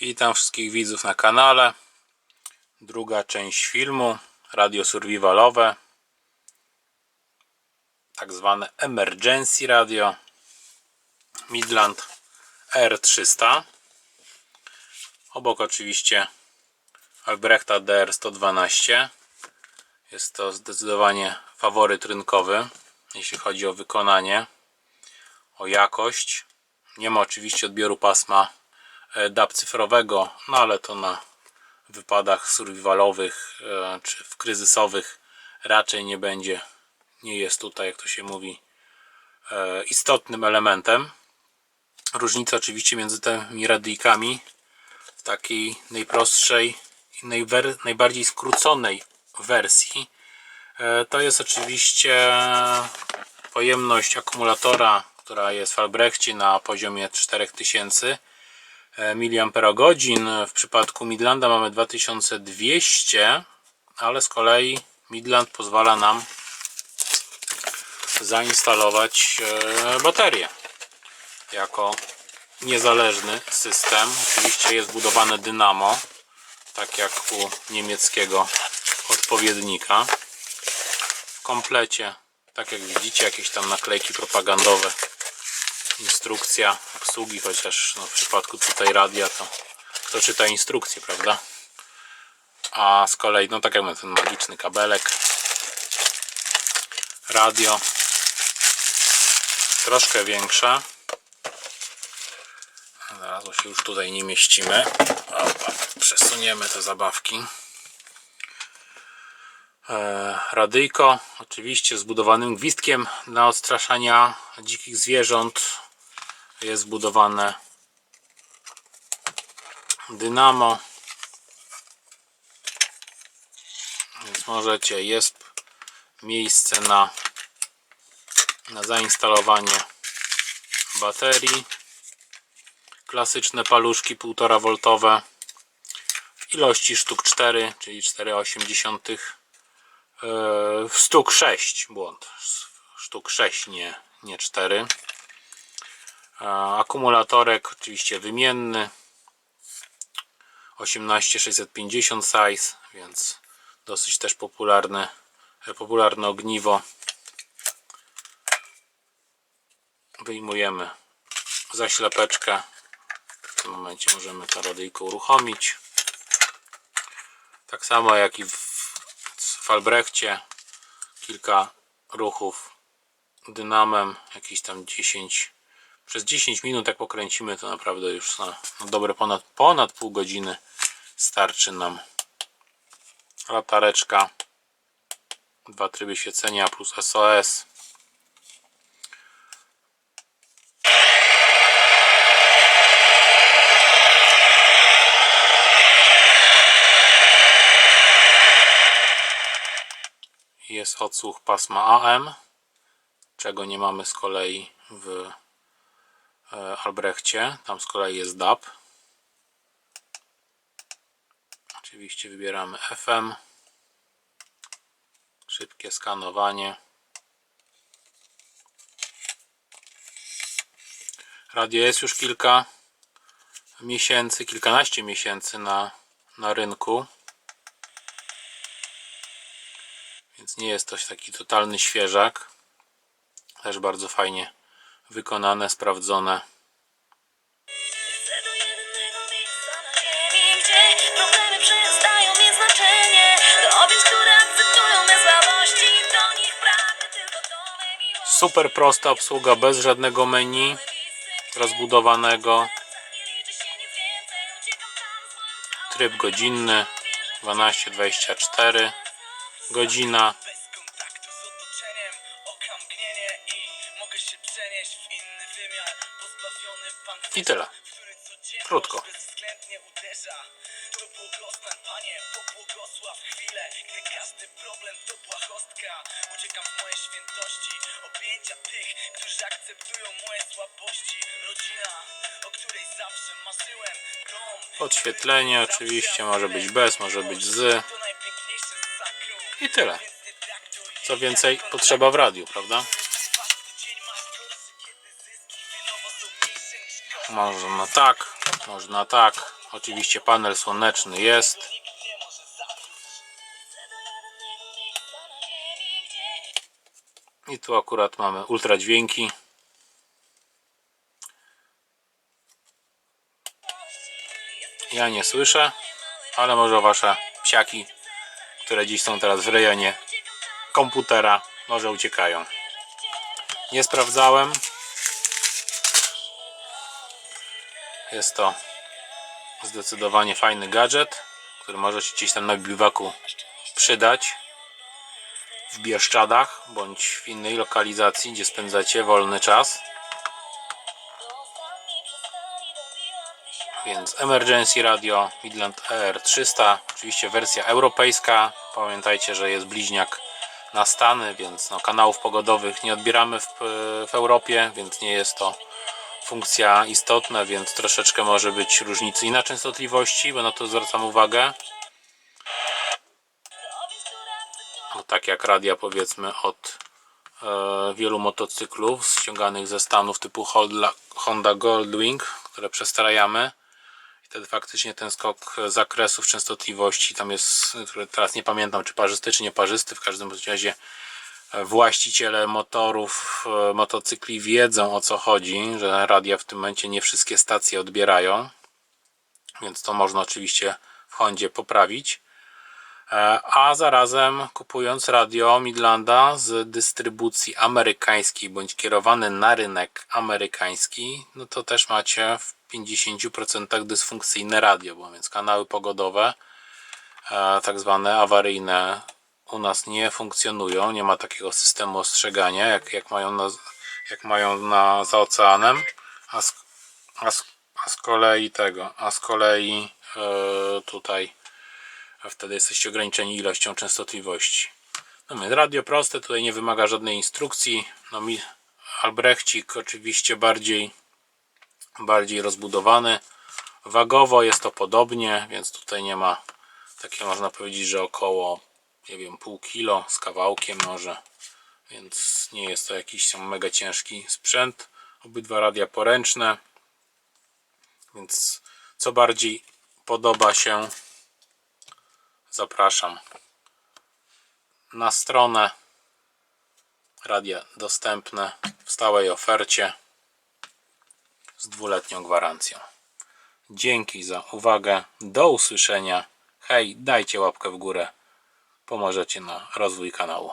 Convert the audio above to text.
Witam wszystkich widzów na kanale. Druga część filmu radio survivalowe. Tak zwane emergency radio Midland R300. Obok oczywiście Albrechta DR112. Jest to zdecydowanie faworyt rynkowy, jeśli chodzi o wykonanie, o jakość. Nie ma oczywiście odbioru pasma DAB cyfrowego, no ale to na wypadach survivalowych e, czy w kryzysowych raczej nie będzie, nie jest tutaj, jak to się mówi, e, istotnym elementem. Różnica oczywiście między tymi radyjkami w takiej najprostszej i najbardziej skróconej wersji e, to jest oczywiście pojemność akumulatora, która jest w Albrechcie na poziomie 4000 mAh. W przypadku Midlanda mamy 2200, ale z kolei Midland pozwala nam zainstalować e, baterię jako niezależny system. Oczywiście jest budowane dynamo, tak jak u niemieckiego odpowiednika. W komplecie, tak jak widzicie, jakieś tam naklejki propagandowe, instrukcja obsługi, chociaż no, w przypadku tutaj radia to kto czyta instrukcję, prawda? A z kolei, no tak jak mówię, ten magiczny kabelek, radio, troszkę większe. Zaraz się już tutaj nie mieścimy. Opa, przesuniemy te zabawki. E, radyjko, oczywiście zbudowanym gwizdkiem dla odstraszania dzikich zwierząt. Jest zbudowane dynamo. Więc możecie, jest miejsce na, na zainstalowanie baterii. Klasyczne paluszki 1,5 voltowe w ilości sztuk 4, czyli 4,8 Yy, sztuk 6 błąd sztuk 6 nie, nie 4 Yy, akumulatorek oczywiście wymienny. 18650 size więc dosyć też popularne popularne ogniwo. Wyjmujemy zaślepeczkę. W tym momencie możemy to radyjko uruchomić. Tak samo jak i w w Albrechcie kilka ruchów dynamem, jakieś tam 10 przez 10 minut jak pokręcimy to naprawdę już na, na dobre ponad, ponad pół godziny starczy nam latareczka. Dwa tryby świecenia plus SOS jest odsłuch pasma AM, czego nie mamy z kolei w Albrechcie. Tam z kolei jest DAB. Oczywiście wybieramy FM. Szybkie skanowanie. Radio jest już kilka miesięcy, kilkanaście miesięcy na, na rynku. Więc nie jest to taki totalny świeżak. Też bardzo fajnie wykonane, sprawdzone. Super prosta obsługa, bez żadnego menu rozbudowanego. Tryb godzinny 12-24 godzina. Okamgnienie i mogę się przenieść w inny wymiar, pozbawiony pancerza, I tyle. w który codzienność Krótko. bezwzględnie uderza. To błogosław, Panie, pobłogosław chwilę, gdy każdy problem to błahostka. Uciekam w moje świętości, objęcia tych, którzy akceptują moje słabości. Rodzina, o której zawsze marzyłem, dom. Podświetlenie oczywiście może być bez, może być z. To najpiękniejsze sakrum. I tyle. Co więcej potrzeba w radiu, prawda? Można na tak, można tak. Oczywiście panel słoneczny jest. I tu akurat mamy ultra dźwięki. Ja nie słyszę, ale może wasze psiaki, które dziś są teraz w rejonie komputera, może uciekają. Nie sprawdzałem. Jest to zdecydowanie fajny gadżet, który może się gdzieś tam na biwaku przydać w Bieszczadach bądź w innej lokalizacji, gdzie spędzacie wolny czas. Więc Emergency Radio Midland ER300, oczywiście wersja europejska. Pamiętajcie, że jest bliźniak na Stany, więc no, kanałów pogodowych nie odbieramy w, w Europie, więc nie jest to funkcja istotna, więc troszeczkę może być różnicy i na częstotliwości, bo na to zwracam uwagę. No, tak jak radia powiedzmy od e, wielu motocyklów ściąganych ze Stanów typu Honda, Goldwing, które przestrajamy. Wtedy faktycznie ten skok zakresów częstotliwości tam jest, teraz nie pamiętam czy parzysty czy nieparzysty, w każdym razie e, właściciele motorów, e, motocykli wiedzą o co chodzi, że radia w tym momencie nie wszystkie stacje odbierają, więc to można oczywiście w Hondzie poprawić. E, A zarazem kupując radio Midlanda z dystrybucji amerykańskiej bądź kierowane na rynek amerykański, no to też macie w 50% dysfunkcyjne radio, bo więc kanały pogodowe, e, tak zwane awaryjne u nas nie funkcjonują, nie ma takiego systemu ostrzegania jak, jak, mają, na, jak mają na, za oceanem, a z, a, z, a z kolei tego, a z kolei e, tutaj a wtedy jesteście ograniczeni ilością częstotliwości. No my, radio proste, tutaj nie wymaga żadnej instrukcji. No mi Albrechcik oczywiście bardziej, bardziej rozbudowany. Wagowo jest to podobnie, więc tutaj nie ma takie można powiedzieć, że około nie wiem, pół kilo z kawałkiem może. Więc nie jest to jakiś mega ciężki sprzęt. Obydwa radia poręczne. Więc co bardziej podoba się zapraszam na stronę radia dostępne w stałej ofercie z dwuletnią gwarancją. Dzięki za uwagę. Do usłyszenia. Hej, dajcie łapkę w górę. Pomożecie na rozwój kanału.